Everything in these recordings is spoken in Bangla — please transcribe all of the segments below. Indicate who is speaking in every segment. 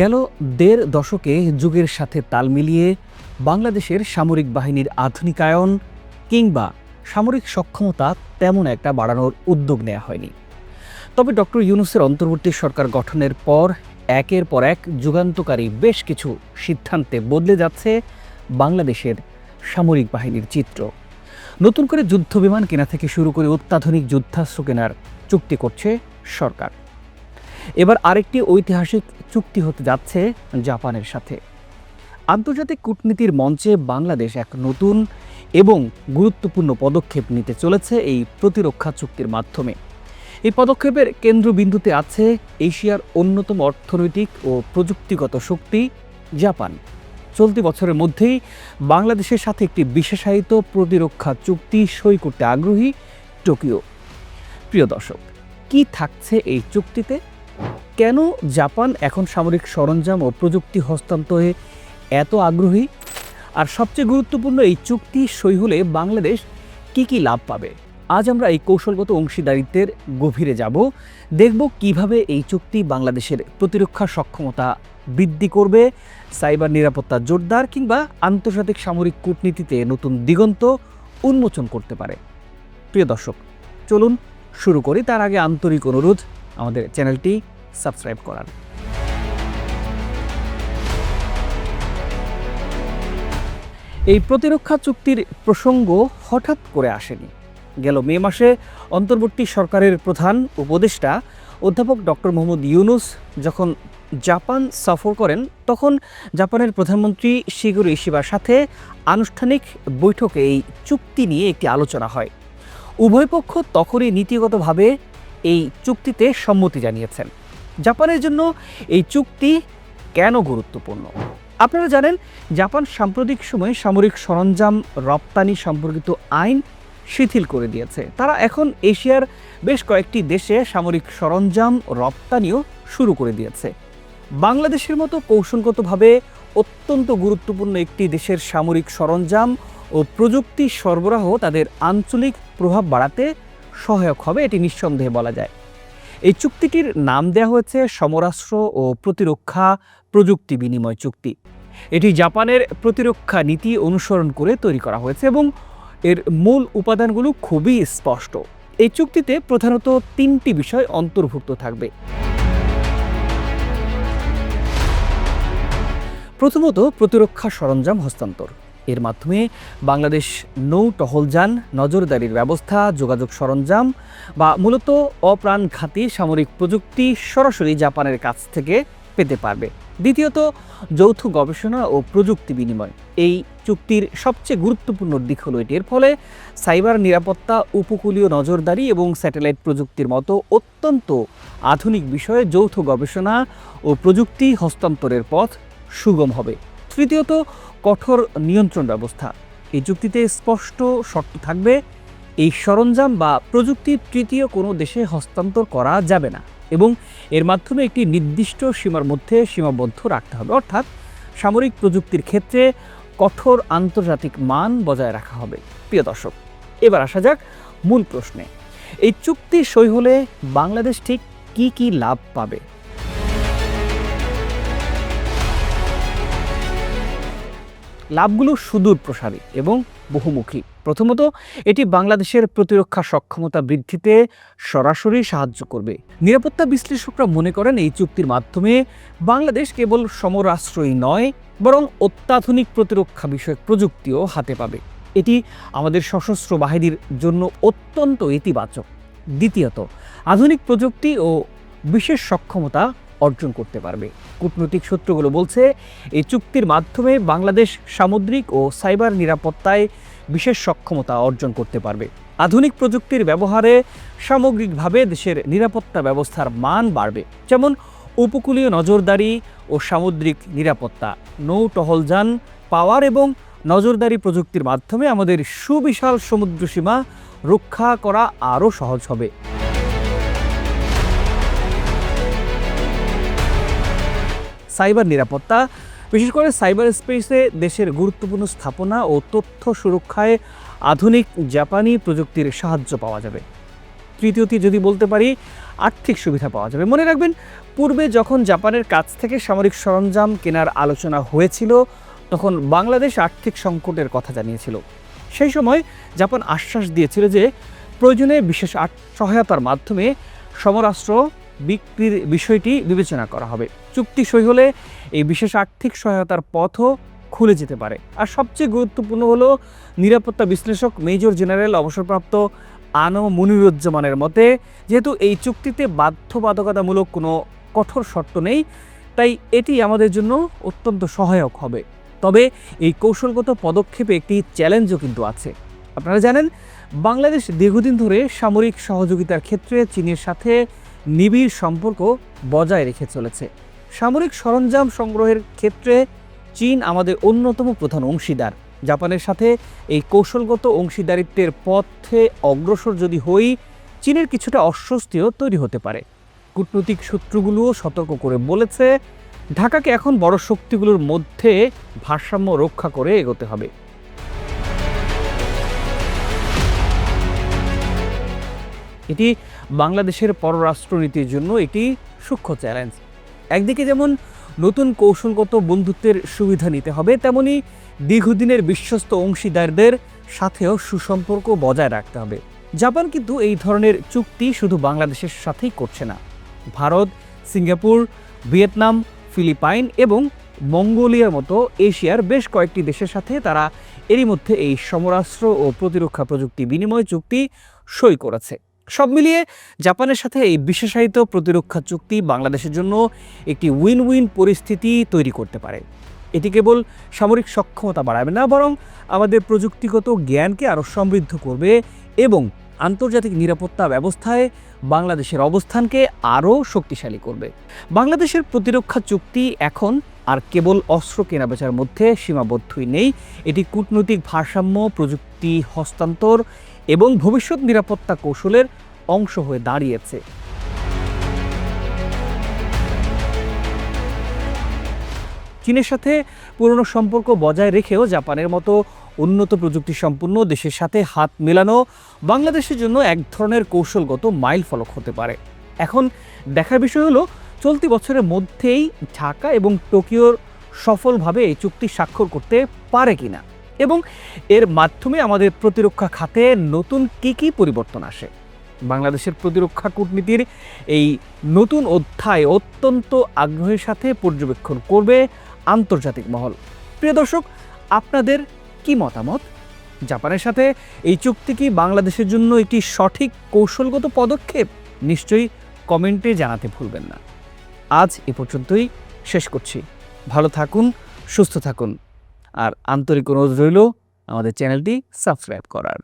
Speaker 1: গেল দেড় দশকে যুগের সাথে তাল মিলিয়ে বাংলাদেশের সামরিক বাহিনীর আধুনিকায়ন কিংবা সামরিক সক্ষমতা তেমন একটা বাড়ানোর উদ্যোগ নেওয়া হয়নি। তবে ডক্টর ইউনুসের অন্তর্বর্তী সরকার গঠনের পর একের পর এক যুগান্তকারী বেশ কিছু সিদ্ধান্তে বদলে যাচ্ছে বাংলাদেশের সামরিক বাহিনীর চিত্র। নতুন করে যুদ্ধবিমান কেনা থেকে শুরু করে অত্যাধুনিক যুদ্ধাস্ত্র কেনার চুক্তি করছে সরকার। এবার আরেকটি ঐতিহাসিক চুক্তি হতে যাচ্ছে জাপানের সাথে। আন্তর্জাতিক কূটনীতির মঞ্চে বাংলাদেশ এক নতুন এবং গুরুত্বপূর্ণ পদক্ষেপ নিতে চলেছে এই প্রতিরক্ষা চুক্তির মাধ্যমে। এই পদক্ষেপের কেন্দ্রবিন্দুতে আছে এশিয়ার অন্যতম অর্থনৈতিক ও প্রযুক্তিগত শক্তি, জাপান। চলতি বছরের মধ্যেই বাংলাদেশের সাথে একটি বিশেষায়িত প্রতিরক্ষা চুক্তি সই করতে আগ্রহী টোকিও। প্রিয় দর্শক, কি থাকছে এই চুক্তিতে? কেন জাপান এখন সামরিক সরঞ্জাম ও প্রযুক্তি হস্তান্তরে এত আগ্রহী? আর সবচেয়ে গুরুত্বপূর্ণ এই চুক্তি সই হলে বাংলাদেশ কি কি লাভ পাবে? আজ আমরা এই কৌশলগত অংশীদারিত্বের গভীরে যাব। দেখব কীভাবে এই চুক্তি বাংলাদেশের প্রতিরক্ষা সক্ষমতা বৃদ্ধি করবে, সাইবার নিরাপত্তা জোরদার কিংবা আন্তর্জাতিক সামরিক কূটনীতিতে নতুন দিগন্ত উন্মোচন করতে পারে। প্রিয় দর্শক, চলুন শুরু করি। তার আগে আন্তরিক অনুরোধ আমাদের চ্যানেলটি সাবস্ক্রাইব করার। এই প্রতিরক্ষা চুক্তির প্রসঙ্গ হঠাৎ করে আসেনি। গেল মে মাসে অন্তর্বর্তী সরকারের প্রধান উপদেষ্টা অধ্যাপক ডক্টর মোহাম্মদ ইউনুস যখন জাপান সফর করেন, তখন জাপানের প্রধানমন্ত্রী শিগুর ইশিবার সাথে আনুষ্ঠানিক বৈঠকে এই চুক্তি নিয়ে একটি আলোচনা হয়। উভয় পক্ষ তখনই নীতিগতভাবে এই চুক্তিতে সম্মতি জানিয়েছেন। জাপানের জন্য এই চুক্তি কেন গুরুত্বপূর্ণ? আপনারা জানেন, জাপান সাম্প্রতিক সময়ে সামরিক সরঞ্জাম রপ্তানি সম্পর্কিত আইন শিথিল করে দিয়েছে। তারা এখন এশিয়ার বেশ কয়েকটি দেশে সামরিক সরঞ্জাম রপ্তানিও শুরু করে দিয়েছে। বাংলাদেশের মতো কৌশলগতভাবে অত্যন্ত গুরুত্বপূর্ণ একটি দেশের সামরিক সরঞ্জাম ও প্রযুক্তি সরবরাহ তাদের আঞ্চলিক প্রভাব বাড়াতে সহায়ক হবে, এটি নিঃসন্দেহে বলা যায়। এই চুক্তিটির নাম দেওয়া হয়েছে সমরাস্ত্র ও প্রতিরক্ষা প্রযুক্তি বিনিময় চুক্তি। এটি জাপানের প্রতিরক্ষা নীতি অনুসরণ করে তৈরি করা হয়েছে এবং এর মূল উপাদানগুলো খুবই স্পষ্ট। এই চুক্তিতে প্রধানত তিনটি বিষয় অন্তর্ভুক্ত থাকবে। প্রথমত, প্রতিরক্ষা সরঞ্জাম হস্তান্তর। এর মাধ্যমে বাংলাদেশ নৌ টহলযান নজরদারির ব্যবস্থা, যোগাযোগ সরঞ্জাম বা মূলত অপ্রাণঘাতী সামরিক প্রযুক্তি সরাসরি জাপানের কাছ থেকে পেতে পারবে। দ্বিতীয়ত, যৌথ গবেষণা ও প্রযুক্তি বিনিময়। এই চুক্তির সবচেয়ে গুরুত্বপূর্ণ দিক হলো এটি এর ফলে সাইবার নিরাপত্তা, উপকূলীয় নজরদারি এবং স্যাটেলাইট প্রযুক্তির মতো অত্যন্ত আধুনিক বিষয়ে যৌথ গবেষণা ও প্রযুক্তি হস্তান্তরের পথ সুগম হবে। তৃতীয়ত কঠোর নিয়ন্ত্রণ ব্যবস্থা। এই চুক্তিতে স্পষ্ট শর্ত থাকবে, এই সরঞ্জাম বা প্রযুক্তি তৃতীয় কোনো দেশে হস্তান্তর করা যাবে না এবং এর মাধ্যমে একটি নির্দিষ্ট সীমার মধ্যে সীমাবদ্ধ রাখতে হবে। অর্থাৎ সামরিক প্রযুক্তির ক্ষেত্রে কঠোর আন্তর্জাতিক মান বজায় রাখা হবে। প্রিয় দর্শক, এবার আসা যাক মূল প্রশ্নে। এই চুক্তি সই হলে বাংলাদেশ ঠিক কি কি লাভ পাবে? লাভগুলো সুদূর প্রসারী এবং বহুমুখী। প্রথমত, এটি বাংলাদেশের প্রতিরক্ষা সক্ষমতা বৃদ্ধিতে সরাসরি সাহায্য করবে। নিরাপত্তা বিশ্লেষকরা মনে করেন এই চুক্তির মাধ্যমে বাংলাদেশ কেবল সমরাষ্ট্রই নয়, বরং অত্যাধুনিক প্রতিরক্ষা বিষয়ক প্রযুক্তিও হাতে পাবে। এটি আমাদের সশস্ত্র বাহিনীর জন্য অত্যন্ত ইতিবাচক। দ্বিতীয়ত, আধুনিক প্রযুক্তি ও বিশেষ সক্ষমতা অর্জন করতে পারবে। কূটনৈতিক সূত্রগুলো বলছে, এই চুক্তির মাধ্যমে বাংলাদেশ সামুদ্রিক ও সাইবার নিরাপত্তায় বিশেষ সক্ষমতা অর্জন করতে পারবে। আধুনিক প্রযুক্তির ব্যবহারে সামগ্রিকভাবে দেশের নিরাপত্তা ব্যবস্থার মান বাড়বে। যেমন, উপকূলীয় নজরদারি ও সামুদ্রিক নিরাপত্তা নৌ টহলযান পাওয়ার এবং নজরদারি প্রযুক্তির মাধ্যমে আমাদের সুবিশাল সমুদ্রসীমা রক্ষা করা আরও সহজ হবে। সাইবার নিরাপত্তা, বিশেষ করে সাইবার স্পেসে দেশের গুরুত্বপূর্ণ স্থাপনা ও তথ্য সুরক্ষায় আধুনিক জাপানি প্রযুক্তির সাহায্য পাওয়া যাবে। তৃতীয়টি যদি বলতে পারি, আর্থিক সুবিধা পাওয়া যাবে। মনে রাখবেন, পূর্বে যখন জাপানের কাছ থেকে সামরিক সরঞ্জাম কেনার আলোচনা হয়েছিল, তখন বাংলাদেশ আর্থিক সংকটের কথা জানিয়েছিল। সেই সময় জাপান আশ্বাস দিয়েছিল যে, প্রয়োজনে বিশেষ সহায়তার মাধ্যমে সমরাষ্ট্র বিক্রির বিষয়টি বিবেচনা করা হবে। চুক্তি সই হলে এই বিশেষ আর্থিক সহায়তার পথও খুলে যেতে পারে। আর সবচেয়ে গুরুত্বপূর্ণ হলো নিরাপত্তা বিশ্লেষক মেজর জেনারেল অবসরপ্রাপ্ত আনো মুনিরুজ্জামানের মতে, যেহেতু এই চুক্তিতে বাধ্যবাধকতামূলক কোনো কঠোর শর্ত নেই, তাই এটি আমাদের জন্য অত্যন্ত সহায়ক হবে। তবে এই কৌশলগত পদক্ষেপে একটি চ্যালেঞ্জও কিন্তু আছে। আপনারা জানেন, বাংলাদেশ দীর্ঘদিন ধরে সামরিক সহযোগিতার ক্ষেত্রে চীনের সাথে নিবিড় সম্পর্ক বজায় রেখে চলেছে। সামরিক সরঞ্জাম সংগ্রহের ক্ষেত্রে চীন আমাদের অন্যতম প্রধান অংশীদার। জাপানের সাথে এই কৌশলগত অংশীদারিত্বের পথে অগ্রসর যদি হই, চীনের কিছুটা অস্বস্তিও তৈরি হতে পারে। কূটনৈতিক সূত্রগুলোও সতর্ক করে বলেছে, ঢাকাকে এখন বড় শক্তিগুলোর মধ্যে ভারসাম্য রক্ষা করে এগোতে হবে। এটি বাংলাদেশের পররাষ্ট্রনীতির জন্য একটি সূক্ষ্ম চ্যালেঞ্জ। একদিকে যেমন নতুন কৌশলগত বন্ধুত্বের সুবিধা নিতে হবে, তেমনি দীর্ঘদিনের বিশ্বস্ত অংশীদারদের সাথেও সুসম্পর্ক বজায় রাখতে হবে। জাপান কিন্তু এই ধরনের চুক্তি শুধু বাংলাদেশের সাথেই করছে না। ভারত, সিঙ্গাপুর, ভিয়েতনাম, ফিলিপাইন এবং মঙ্গোলিয়ার মতো এশিয়ার বেশ কয়েকটি দেশের সাথে তারা এরই মধ্যে এই সমরাস্ত্র ও প্রতিরক্ষা প্রযুক্তি বিনিময় চুক্তি সই করেছে। সব মিলিয়ে জাপানের সাথে এই বিশেষায়িত প্রতিরক্ষা চুক্তি বাংলাদেশের জন্য একটি উইন উইন পরিস্থিতি তৈরি করতে পারে। এটি কেবল সামরিক সক্ষমতা বাড়াবে না, বরং আমাদের প্রযুক্তিগত জ্ঞানকে আরও সমৃদ্ধ করবে এবং আন্তর্জাতিক নিরাপত্তা ব্যবস্থায় বাংলাদেশের অবস্থানকে আরও শক্তিশালী করবে। বাংলাদেশের প্রতিরক্ষা চুক্তি এখন আর কেবল অস্ত্র কেনাবেচার মধ্যে সীমাবদ্ধই নেই। এটি কূটনৈতিক ভারসাম্য, প্রযুক্তি হস্তান্তর এবং ভবিষ্যৎ নিরাপত্তা কৌশলের অংশ হয়ে দাঁড়িয়েছে। চীনের সাথে পুরনো সম্পর্ক বজায় রেখেও জাপানের মতো উন্নত প্রযুক্তি সম্পন্ন দেশের সাথে হাত মেলানো বাংলাদেশের জন্য এক ধরনের কৌশলগত মাইল ফলক হতে পারে। এখন দেখার বিষয় হলো, চলতি বছরের মধ্যেই ঢাকা এবং টোকিওর সফলভাবে এই চুক্তি স্বাক্ষর করতে পারে কিনা। এবং এর মাধ্যমে আমাদের প্রতিরক্ষা খাতে নতুন কী কী পরিবর্তন আসে? বাংলাদেশের প্রতিরক্ষা কূটনীতির এই নতুন অধ্যায় অত্যন্ত আগ্রহের সাথে পর্যবেক্ষণ করবে আন্তর্জাতিক মহল। প্রিয় দর্শক, আপনাদের কি মতামত? জাপানের সাথে এই চুক্তি কি বাংলাদেশের জন্য একটি সঠিক কৌশলগত পদক্ষেপ? নিশ্চয়ই কমেন্টে জানাতে ভুলবেন না। আজ এ পর্যন্তই, শেষ করছি। ভালো থাকুন, সুস্থ থাকুন। আর আন্তরিক অনুরোধ রইল আমাদের চ্যানেলটি সাবস্ক্রাইব করার।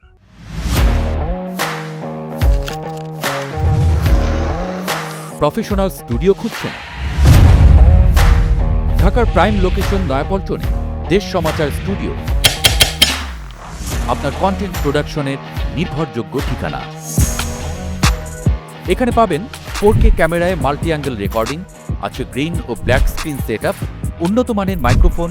Speaker 2: প্রফেশনাল স্টুডিও খুঁজছেন ঢাকার প্রাইম লোকেশন নয়াপল্টনে দেশ সমাচার স্টুডিও। আপনার কন্টেন্ট প্রোডাকশনের নির্ভরযোগ্য ঠিকানা। এখানে পাবেন ফোর কে ক্যামেরায় মাল্টি অ্যাঙ্গেল রেকর্ডিং আছে গ্রিন ও ব্ল্যাক স্ক্রিন সেট আপ উন্নত মানের মাইক্রোফোন